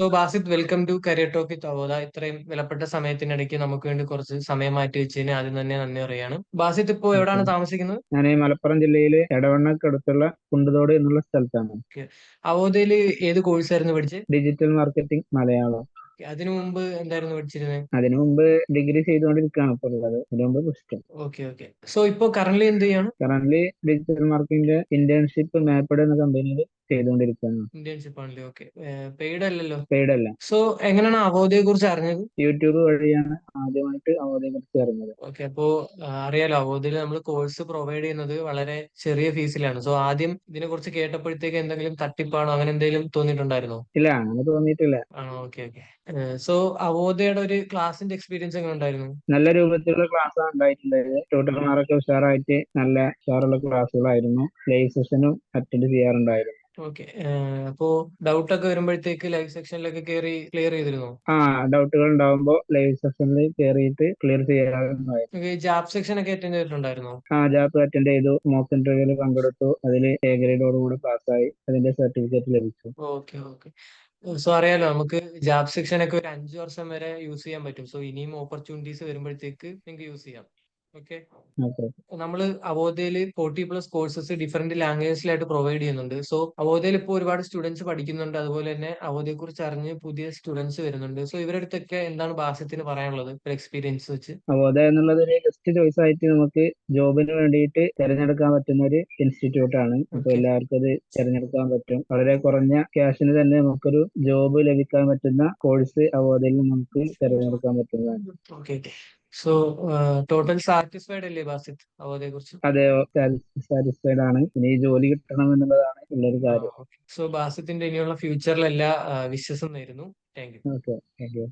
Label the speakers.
Speaker 1: So Basith welcome to career talk with Avodha ഇത്രയും വിലപ്പെട്ട സമയത്തിനിടയ്ക്ക് നമുക്ക് വേണ്ടി കുറച്ച് സമയം മാറ്റി വെച്ചതിന് ആദ്യം തന്നെ നന്ദി പറയാണ് ബാസിത് ഇപ്പോ എവിടെയാണ് താമസിക്കുന്നത്?
Speaker 2: ഞാൻ മലപ്പുറം ജില്ലയിലെ എടവണ്ണക്കടുത്തുള്ള കുണ്ടുതോട് എന്നുള്ള സ്ഥലത്താണ്.
Speaker 1: അവോദയിൽ ഏത് കോഴ്സായിരുന്നു പഠിച്ചത്
Speaker 2: ഡിജിറ്റൽ മാർക്കറ്റിംഗ് മലയാളം.
Speaker 1: അതിനു മുമ്പ് എന്തായിരുന്നു പഠിച്ചിരുന്നത്
Speaker 2: അതിനു മുമ്പ് ഡിഗ്രി ചെയ്തുകൊണ്ടിരിക്കുകയാണ് ഇപ്പൊ ഉള്ളത്. അതിനു മുമ്പ് പുസ്തകം
Speaker 1: ഓക്കെ ഓക്കെ. സോ ഇപ്പോ കറന്റ് എന്ത് ചെയ്യാണ്?
Speaker 2: കറന്റ് ഡിജിറ്റൽ മാർക്കറ്റിംഗിന്റെ ഇന്റേൺഷിപ്പ് മാപ്പഡ് എന്ന കമ്പനിയിൽ ചെയ്തുകൊണ്ടിരിക്കുകയാണ്
Speaker 1: ഇന്റേൺഷിപ്പ് ആണല്ലേ? ഓക്കെ പെയ്ഡ് അല്ലല്ലോ?
Speaker 2: പെയ്ഡ് അല്ല.
Speaker 1: സോ എങ്ങനെയാണ് അവോദയെ കുറിച്ച് അറിഞ്ഞത്?
Speaker 2: യൂട്യൂബ് വഴിയാണ് ആദ്യമായിട്ട് അവധിയെ കുറിച്ച് അറിഞ്ഞത്.
Speaker 1: ഓക്കെ അപ്പോ അറിയാലോ അവോദയിൽ നമ്മൾ കോഴ്സ് പ്രൊവൈഡ് ചെയ്യുന്നത് വളരെ ചെറിയ ഫീസിലാണ് സോ ആദ്യം ഇതിനെ കുറിച്ച് കേട്ടപ്പോഴത്തേക്ക് എന്തെങ്കിലും തട്ടിപ്പാണോ? അങ്ങനെ എന്തെങ്കിലും തോന്നിയിട്ടുണ്ടായിരുന്നോ?
Speaker 2: ഇല്ല അങ്ങനെ തോന്നിയിട്ടില്ല.
Speaker 1: ആണോ? ഓക്കെ ഓക്കെ സോ അവോദയുടെ ഒരു ക്ലാസിന്റെ എക്സ്പീരിയൻസ് എങ്ങനെ ഉണ്ടായിരുന്നു?
Speaker 2: നല്ല രൂപത്തിലുള്ള ക്ലാസ് ആണ് ഉണ്ടായിട്ടുണ്ടായത് ട്യൂട്ടർമാരൊക്കെ ഉഷാറായിട്ട് നല്ല ഉഷാറുള്ള ക്ലാസ്സുകളായിരുന്നു ലൈവ് സെഷനും അറ്റൻഡ് ചെയ്യാറുണ്ടായിരുന്നു.
Speaker 1: ഓക്കെ. അപ്പോ ഡൗട്ട് ഒക്കെ വരുമ്പോഴത്തേക്ക് ലൈവ് സെക്ഷനിലൊക്കെ കയറി ക്ലിയർ ചെയ്തിരുന്നോ?
Speaker 2: ആ ഡൗട്ടുകൾ ഉണ്ടാവുമ്പോൾ ലൈവ് സെക്ഷനിൽ കയറിയിട്ട് ക്ലിയർ ചെയ്യാറുണ്ടായിരുന്നു
Speaker 1: ജാബ് സെക്ഷൻ ഒക്കെ അറ്റൻഡ് ചെയ്തിട്ടുണ്ടായിരുന്നോ?
Speaker 2: ആ ജാബ് അറ്റൻഡ് ചെയ്തു. മോക്ക് ഇന്റർവ്യൂവിൽ പങ്കെടുത്തു. അതിൽ എ ഗ്രേഡോടുകൂടി പാസ്സായി. അതിന്റെ സർട്ടിഫിക്കറ്റ് ലഭിച്ചു.
Speaker 1: Okay okay. സോ അറിയാലോ നമുക്ക് ജാബ് സെക്ഷൻ ഒക്കെ ഒരു അഞ്ചു വർഷം വരെ യൂസ് ചെയ്യാൻ പറ്റും. സോ ഇനിയും ഓപ്പർച്യൂണിറ്റീസ് വരുമ്പോഴത്തേക്ക് നിങ്ങൾക്ക് യൂസ് ചെയ്യാം. ഓക്കെ. നമ്മൾ അവോധയിൽ ഫോർട്ടി പ്ലസ് കോഴ്സസ് ഡിഫറെന്റ് ലാംഗ്വേജസിലായിട്ട് പ്രൊവൈഡ് ചെയ്യുന്നുണ്ട്. സോ അവോധയിൽ ഇപ്പോൾ ഒരുപാട് സ്റ്റുഡൻസ് പഠിക്കുന്നുണ്ട്. അതുപോലെ തന്നെ അവോധയെ കുറിച്ച് അറിഞ്ഞ് പുതിയ സ്റ്റുഡൻസ് വരുന്നുണ്ട്. സോ ഇവരുടെ അടുത്തൊക്കെ എന്താണ് ഭാഷത്തിന് പറയാനുള്ളത്? എക്സ്പീരിയൻസ് വെച്ച്.
Speaker 2: അവോധ എന്നുള്ളത് ഒരു ബെസ്റ്റ് ചോയ്സ് ആയിട്ട് നമുക്ക് ജോബിന് വേണ്ടിയിട്ട് തിരഞ്ഞെടുക്കാൻ പറ്റുന്ന ഒരു ഇൻസ്റ്റിറ്റ്യൂട്ട് ആണ് അപ്പൊ. എല്ലാവർക്കും അത് തിരഞ്ഞെടുക്കാൻ പറ്റും. വളരെ കുറഞ്ഞ ക്യാഷിന് തന്നെ നമുക്കൊരു ജോബ് ലഭിക്കാൻ പറ്റുന്ന കോഴ്സ് അവോധയിൽ നമുക്ക് തിരഞ്ഞെടുക്കാൻ പറ്റുന്നതാണ്.
Speaker 1: ഓക്കെ. സോ ടോട്ടൽ സാറ്റിസ്ഫൈഡ് അല്ലേ ബാസിത് അവോധയെ കുറിച്ച്
Speaker 2: അതെ സാറ്റിസ്ഫൈഡ് ആണ്. ഇനി ജോലി കിട്ടണം എന്നുള്ളതാണ് ഉള്ളൊരു കാര്യം.
Speaker 1: സോ ബാസിത്തിന്റെ ഇനിയുള്ള ഫ്യൂച്ചറിൽ എല്ലാ വിശ്വസം നേരുന്നു. Thank you.
Speaker 2: Okay thank you.